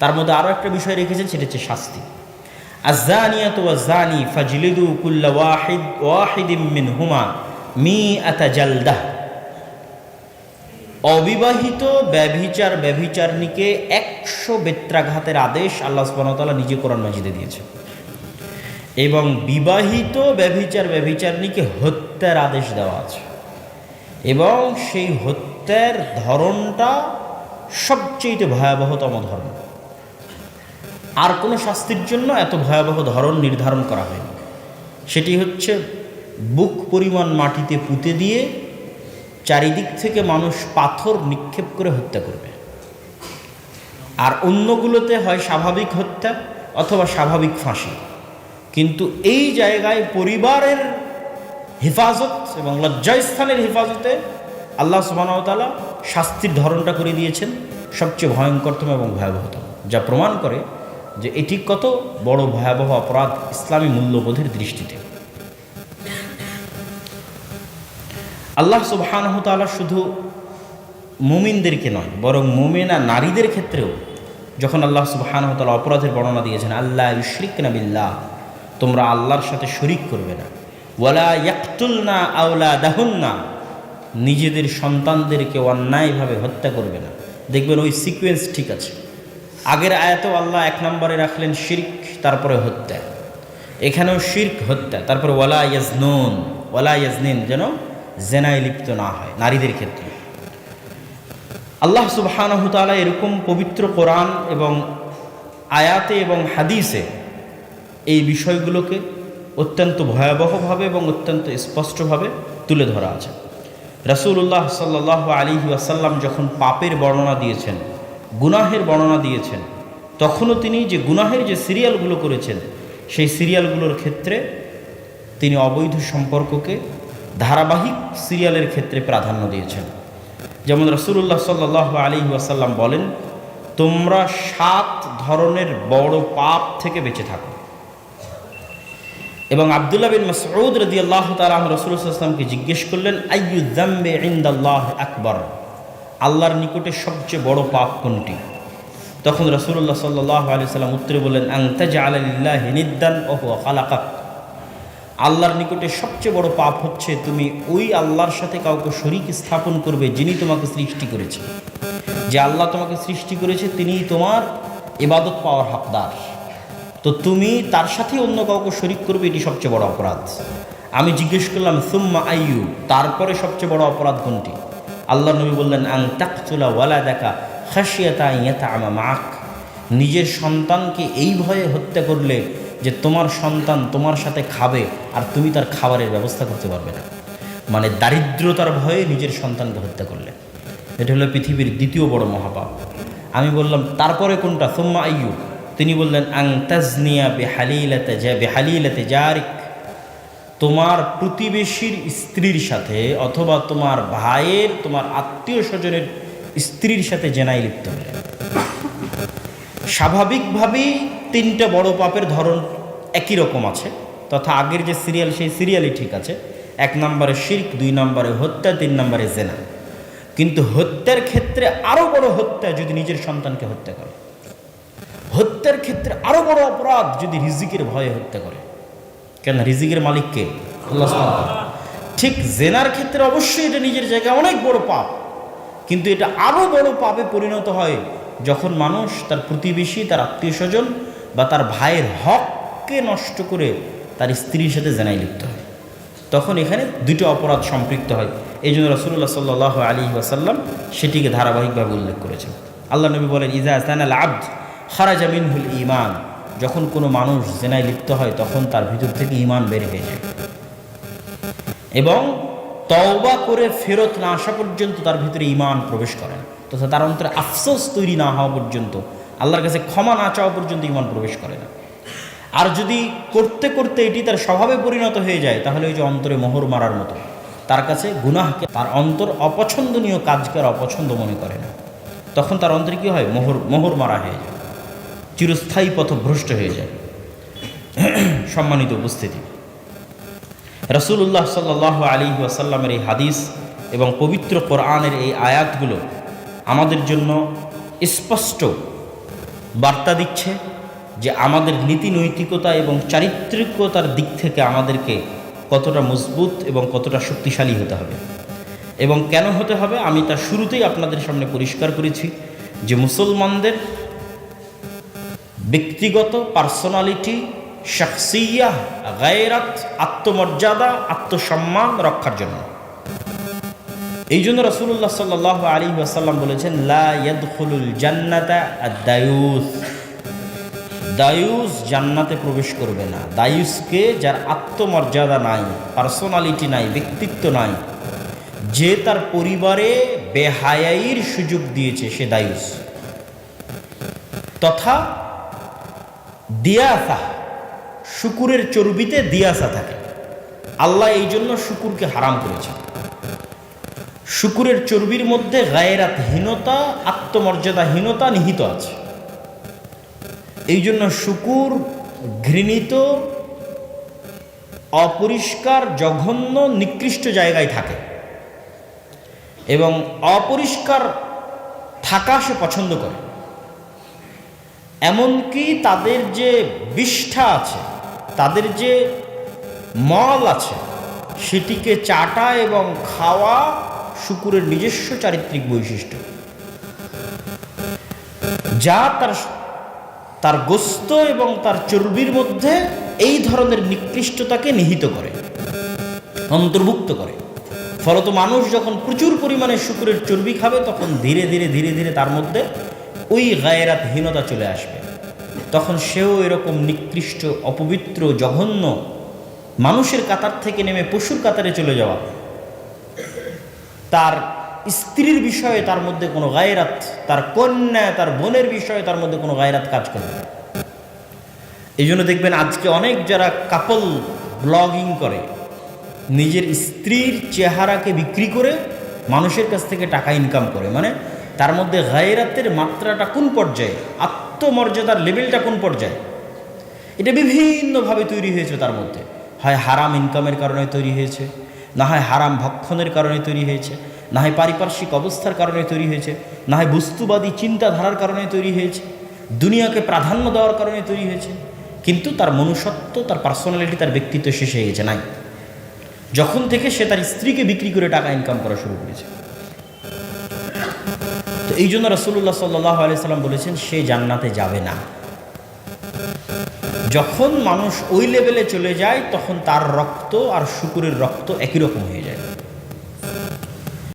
তার মধ্যে আরও একটা বিষয় রেখেছেন, সেটা হচ্ছে শাস্তি। আজানিয়াত ওয়াজানি ফাজলিদু কুল্লা ওয়াহিদ ওয়াহিদিম মিন হুমা মি আতা জালদাহ অবিবাহিত ব্যভিচার ব্যভিচারণীকে একশো বেত্রাঘাতের আদেশ আল্লাহ সুবাহতাল্লাহ নিজে কোরআন মাজিদে দিয়েছে এবং বিবাহিত ব্যভিচার ব্যভিচারণীকে হত্যার আদেশ দেওয়া আছে। এবং সেই হত্যার ধরনটা সবচেয়ে ভয়াবহতম ধর্ম। আর কোনো শাস্তির জন্য এত ভয়াবহ ধরন নির্ধারণ করা হয়নি। সেটি হচ্ছে বুক পরিমাণ মাটিতে পুঁতে দিয়ে চারিদিক থেকে মানুষ পাথর নিক্ষেপ করে হত্যা করবে। আর অন্যগুলোতে হয় স্বাভাবিক হত্যা অথবা স্বাভাবিক ফাঁসি। কিন্তু এই জায়গায় পরিবারের হেফাজত এবং লজ্জাস্থানের হেফাজতে আল্লাহ সুবাহতালা শাস্তির ধরনটা করে দিয়েছেন সবচেয়ে ভয়ঙ্করতম এবং ভয়াবহতম, যা প্রমাণ করে যে এটি কত বড় ভয়াবহ অপরাধ ইসলামী মূল্যবোধের দৃষ্টিতে। আল্লাহ সুবাহানহতালা শুধু মুমিনদেরকে নয়, বরং মুমিনা নারীদের ক্ষেত্রেও যখন আল্লাহ সুবাহানহতালা অপরাধের বর্ণনা দিয়েছেন আল্লাহ ইশরিক নাবিল্লাহ তোমরা আল্লাহর সাথে শরিক করবে না। ওয়ালা ইয়াকতুল না আউলা দাহুন না নিজেদের সন্তানদেরকে অন্যায়ভাবে হত্যা করবে না। দেখবেন ওই সিকোয়েন্স ঠিক আছে। আগের আয়াতেও আল্লাহ এক নম্বরে রাখলেন শির্ক, তারপরে হত্যা। এখানেও শির্ক, হত্যা, তারপরে ওয়ালা ইয়াজনুন, ওয়ালা ইয়াজনিন যেন জেনায় লিপ্ত না হয় নারীদের ক্ষেত্রে। আল্লাহ সুবাহানহতালা এরকম পবিত্র কোরআন এবং আয়াতে এবং হাদিসে এই বিষয়গুলোকে অত্যন্ত ভয়াবহভাবে এবং অত্যন্ত স্পষ্টভাবে তুলে ধরা আছে। রসুল্লাহ সাল্লাহ আলী আসাল্লাম যখন পাপের বর্ণনা দিয়েছেন গুনাহের বর্ণনা দিয়েছেন। তখনও তিনি যে গুনাহের যে সিরিয়ালগুলো করেছেন, সেই সিরিয়ালগুলোর ক্ষেত্রে তিনি অবৈধ সম্পর্ককে ধারাবাহিক সিরিয়ালের ক্ষেত্রে প্রাধান্য দিয়েছেন। যেমন রসুল্লাহ সাল্লাহ আলী ওয়াসাল্লাম বলেন, তোমরা সাত ধরনের বড় পাপ থেকে বেঁচে থাকো। এবং আবদুল্লাহ বিন মসউদ রদি আল্লাহ তালাহ রসুলামকে জিজ্ঞেস করলেন আইয়ুদ্দাম্বে ইন্দাল্লাহ আকবর? আল্লাহর নিকটে সবচেয়ে বড় পাপ কোনটি? তখন রসুল্লাহ সাল্লাহ আলি সাল্লাম উত্তরে বললেন আংতাজ আল্লাহ নিদ্দান ওহ খালাকাক। আল্লাহর নিকটে সবচেয়ে বড় পাপ হচ্ছে তুমি ওই আল্লাহর সাথে কাউকে শরিক স্থাপন করবে যিনি তোমাকে সৃষ্টি করেছে। যে আল্লাহ তোমাকে সৃষ্টি করেছে তিনি তোমার এবাদত পাওয়ার হকদার। তো তুমি তার সাথে অন্য কাউকে শরিক করবে, এটি সবচেয়ে বড় অপরাধ। আমি জিজ্ঞেস করলাম, সুম্মা আইয়ু? তারপরে সবচেয়ে বড় অপরাধ কোনটি? আল্লাহ নবী বললেন আং তাকচুলা ওয়ালা দেখা খাসিয়াতা ইয়েতা আমা মাক নিজের সন্তানকে এই ভয়ে হত্যা করলে যে তোমার সন্তান তোমার সাথে খাবে আর তুমি তার খাবারের ব্যবস্থা করতে পারবে না। মানে দারিদ্রতার ভয়ে নিজের সন্তানকে হত্যা করলে। এটা হলো পৃথিবীর দ্বিতীয় বড় মহাপাপ। আমি বললাম, তারপরে কোনটা? সোম্মা আইয়ু তিনি বললেন আং তাজনিয়া বেহালিলাতে যা বেহালিলাতে জারিক তোমার প্রতিবেশীর স্ত্রীর সাথে অথবা তোমার ভাইয়ের, তোমার আত্মীয় স্বজনের স্ত্রীর সাথে জেনাই লিপ্ত হলে স্বাভাবিকভাবেই তিনটা বড় পাপের ধরন একই রকম আছে, তথা আগের যে সিরিয়াল, সেই সিরিয়ালই ঠিক আছে। এক নম্বরে শির্ক, দুই নম্বরে হত্যা, তিন নম্বরে জেনা। কিন্তু হত্যার ক্ষেত্রে আরও বড় হত্যা যদি নিজের সন্তানকে হত্যা করে। হত্যার ক্ষেত্রে আরও বড় অপরাধ যদি রিজিকের ভয়ে হত্যা করে। কেন রিজিকের মালিককে আল্লাহ ঠিক জেনার ক্ষেত্রে অবশ্যই এটা নিজের জায়গায় অনেক বড় পাপ। কিন্তু এটা আরও বড় পাপে পরিণত হয় যখন মানুষ তার প্রতিবেশী, তার আত্মীয় স্বজন বা তার ভাইয়ের হককে নষ্ট করে তার স্ত্রীর সাথে জেনাই লিপ্ত হয়। তখন এখানে দুটো অপরাধ সম্পৃক্ত হয়। এই জন্য রসুল্লাহ সাল্লাহ আলী ওয়াসাল্লাম সেটিকে ধারাবাহিকভাবে উল্লেখ করেছেন। আল্লাহ নবী বলেন ইজা আল আব্দ খারাজা মিনহুল ইমান যখন কোনো মানুষ জেনায় লিপ্ত হয়, তখন তার ভিতর থেকে ইমান বের হয়ে যায়। এবং তওবা করে ফেরত না আসা পর্যন্ত তার ভিতরে ইমান প্রবেশ করে তথা তার অন্তরে আফসোস তৈরি না হওয়া পর্যন্ত, আল্লাহর কাছে ক্ষমা না চাওয়া পর্যন্ত ইমান প্রবেশ করে না। আর যদি করতে করতে এটি তার স্বভাবে পরিণত হয়ে যায়, তাহলে ওই যে অন্তরে মোহর মারার মতো, তার কাছে গুনাহকে, তার অন্তর অপছন্দনীয় কাজকে আর অপছন্দ মনে করে না। তখন তার অন্তরে কী হয়? মোহর মোহর মারা হয়ে যায়। চিরস্থায়ী পথভ্রষ্ট হয়ে যায়। সম্মানিত উপস্থিতি। রসুল্লাহ সাল্লাহ আলী ওয়াসাল্লামের এই হাদিস এবং পবিত্র কোরআনের এই আয়াতগুলো আমাদের জন্য স্পষ্ট বার্তা দিচ্ছে যে আমাদের নীতি নৈতিকতা এবং চারিত্রিকতার দিক থেকে আমাদেরকে কতটা মজবুত এবং কতটা শক্তিশালী হতে হবে। এবং কেন হতে হবে আমি তা শুরুতেই আপনাদের সামনে পরিষ্কার করেছি যে মুসলমানদের ব্যক্তিগত পার্সোনালিটি শাকসিয়া গায়রাত, আত্মমর্যাদা, আত্মসম্মান রক্ষার জন্য। এই জন্য রসুল্লাহ সাল্লাহ আলী ওয়াসাল্লাম বলেছেন জান্নাতা দায়ুস দায়ুস জান্নাতে প্রবেশ করবে না। দায়ুসকে যার আত্মমর্যাদা নাই, পার্সোনালিটি নাই, ব্যক্তিত্ব নাই, যে তার পরিবারে বেহায়াইর সুযোগ দিয়েছে, সে দায়ুস। তথা দিয়াসা, শুকুরের চর্বিতে দিয়াসা থাকে। আল্লাহ এই জন্য শুকুরকে হারাম করেছে শুকুরের চর্বির মধ্যে গায়েরাতহীনতা, আত্মমর্যাদাহীনতা নিহিত আছে। এই জন্য শুকুর ঘৃণিত, অপরিষ্কার, জঘন্য, নিকৃষ্ট জায়গায় থাকে। এবং অপরিষ্কার থাকা সে পছন্দ করে। এমনকি তাদের যে বিষ্ঠা আছে, তাদের যে মল আছে, সেটিকে চাটা এবং খাওয়া শুকুরের নিজস্ব চারিত্রিক বৈশিষ্ট্য। যা তার তার গোস্ত এবং তার চর্বির মধ্যে এই ধরনের নিকৃষ্টতাকে নিহিত করে, অন্তর্ভুক্ত করে। ফলত মানুষ যখন প্রচুর পরিমাণে শুকুরের চর্বি খাবে, তখন ধীরে ধীরে ধীরে ধীরে তার মধ্যে ওই গায়েরাতহীনতা চলে আসবে। তখন সেও এরকম নিকৃষ্ট, অপবিত্র, জঘন্য মানুষের কাতার থেকে নেমে পশুর কাতারে চলে যাওয়া। তার স্ত্রীর বিষয়ে তার মধ্যে কোনো গায়রাত, তার কন্যা, তার বোনের বিষয়ে তার মধ্যে কোনো গায়রাত কাজ করে না। এই জন্য দেখবেন আজকে অনেক যারা কাপল ব্লগিং করে, নিজের স্ত্রীর চেহারাকে বিক্রি করে মানুষের কাছ থেকে টাকা ইনকাম করে। মানে তার মধ্যে গায়রাতের মাত্রাটা কোন পর্যায়ে? আত্মমর্যাদার লেভেলটা কোন পর্যায়ে? এটা বিভিন্নভাবে তৈরি হয়েছে তার মধ্যে। হয় হারাম ইনকামের কারণে তৈরি হয়েছে, না হয় হারাম ভক্ষণের কারণে তৈরি হয়েছে, না হয় পারিপার্শ্বিক অবস্থার কারণে তৈরি হয়েছে, না হয় বস্তুবাদী চিন্তাধারার কারণে তৈরি হয়েছে, দুনিয়াকে প্রাধান্য দেওয়ার কারণে তৈরি হয়েছে, কিন্তু তার মনুষ্যত্ব, তার পার্সোনালিটি তার ব্যক্তিত্ব শেষ হয়ে গেছে, নাই। যখন থেকে সে তার স্ত্রীকে বিক্রি করে টাকা ইনকাম করা শুরু করেছে। এই জন্য রসুল্লাহ সাল্লাহ আলি সাল্লাম বলেছেন, সে জান্নাতে যাবে না। যখন মানুষ ওই লেভেলে চলে যায়, তখন তার রক্ত আর শুকুরের রক্ত একই রকম হয়ে যায়।